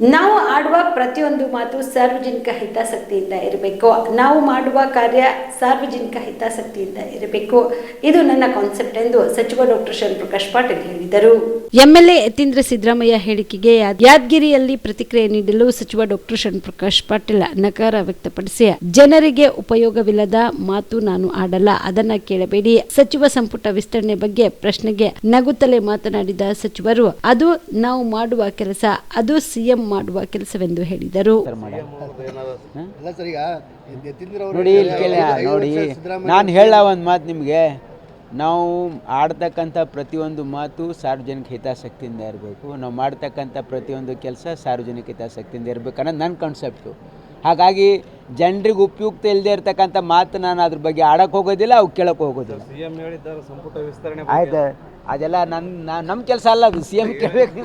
ನಾವು ಆಡುವ ಪ್ರತಿಯೊಂದು ಮಾತು ಸಾರ್ವಜನಿಕ ಹಿತಾಸಕ್ತಿಯಿಂದ ಇರಬೇಕು. ನಾವು ಮಾಡುವ ಕಾರ್ಯ ಸಾರ್ವಜನಿಕ ಹಿತಾಸಕ್ತಿಯಿಂದ ಇರಬೇಕು. ಇದು ನನ್ನ ಕಾನ್ಸೆಪ್ಟ್ ಎಂದು ಸಚಿವ ಡಾಕ್ಟರ್ ಶಿವಪ್ರಕಾಶ್ ಪಾಟೀಲ್ ಹೇಳಿದರು. ಎಂಎಲ್ಎ ಯತೀಂದ್ರ ಸಿದ್ದರಾಮಯ್ಯ ಹೇಳಿಕೆಗೆ ಯಾದ್- ಯಾದಗಿರಿಯಲ್ಲಿ ಪ್ರತಿಕ್ರಿಯೆ ನೀಡಲು ಸಚಿವ ಡಾಕ್ಟರ್ ಶರಣಪ್ರಕಾಶ್ ಪಾಟೀಲ್ ನಕಾರ ವ್ಯಕ್ತಪಡಿಸಿ ಜನರಿಗೆ ಉಪಯೋಗವಿಲ್ಲದ ಮಾತು ನಾನು ಆಡಲ್ಲ, ಅದನ್ನ ಕೇಳಬೇಡಿ. ಸಚಿವ ಸಂಪುಟ ವಿಸ್ತರಣೆ ಬಗ್ಗೆ ಪ್ರಶ್ನೆಗೆ ನಗುತ್ತಲೇ ಮಾತನಾಡಿದ ಸಚಿವರು, ಅದು ನಾವು ಮಾಡುವ ಕೆಲಸ, ಅದು ಸಿಎಂ ಮಾಡುವ ಕೆಲಸವೆಂದು ಹೇಳಿದರು. ಅಲ್ಲ ಸರ್ ಈಗ ಯತೀಂದ್ರ ಅವರು ನೋಡಿ ನೋಡಿ ನಾನು ಹೇಳ ಒಂದು ಮಾತು ನಿಮಗೆ. ನಾವು ಆಡ್ತಕ್ಕಂಥ ಪ್ರತಿಯೊಂದು ಮಾತು ಸಾರ್ವಜನಿಕ ಹಿತಾಸಕ್ತಿಯಿಂದ ಇರಬೇಕು. ನಾವು ಮಾಡ್ತಕ್ಕಂಥ ಪ್ರತಿಯೊಂದು ಕೆಲಸ ಸಾರ್ವಜನಿಕ ಹಿತಾಸಕ್ತಿಯಿಂದ ಇರಬೇಕು ಅನ್ನೋದು ನನ್ನ ಕಾನ್ಸೆಪ್ಟು ಹಾಗಾಗಿ ಜನರಿಗೆ ಉಪಯುಕ್ತ ಇಲ್ಲದೆ ಇರತಕ್ಕಂಥ ಮಾತು ನಾನು ಅದ್ರ ಬಗ್ಗೆ ಆಡಕ್ಕೆ ಹೋಗೋದಿಲ್ಲ ಅವು ಕೇಳಕ್ಕೆ ಹೋಗೋದಿಲ್ಲ. ಸಿಎಂ ಹೇಳಿದ್ದಾರೆ ಸಂಪುಟ ವಿಸ್ತರಣೆ ಆಯ್ತು. ಅದೆಲ್ಲ ನನ್ನ ನಮ್ಮ ಕೆಲಸ ಅಲ್ಲ ಅದು. ಸಿ ಎಂ ಕೇಳಬೇಕು.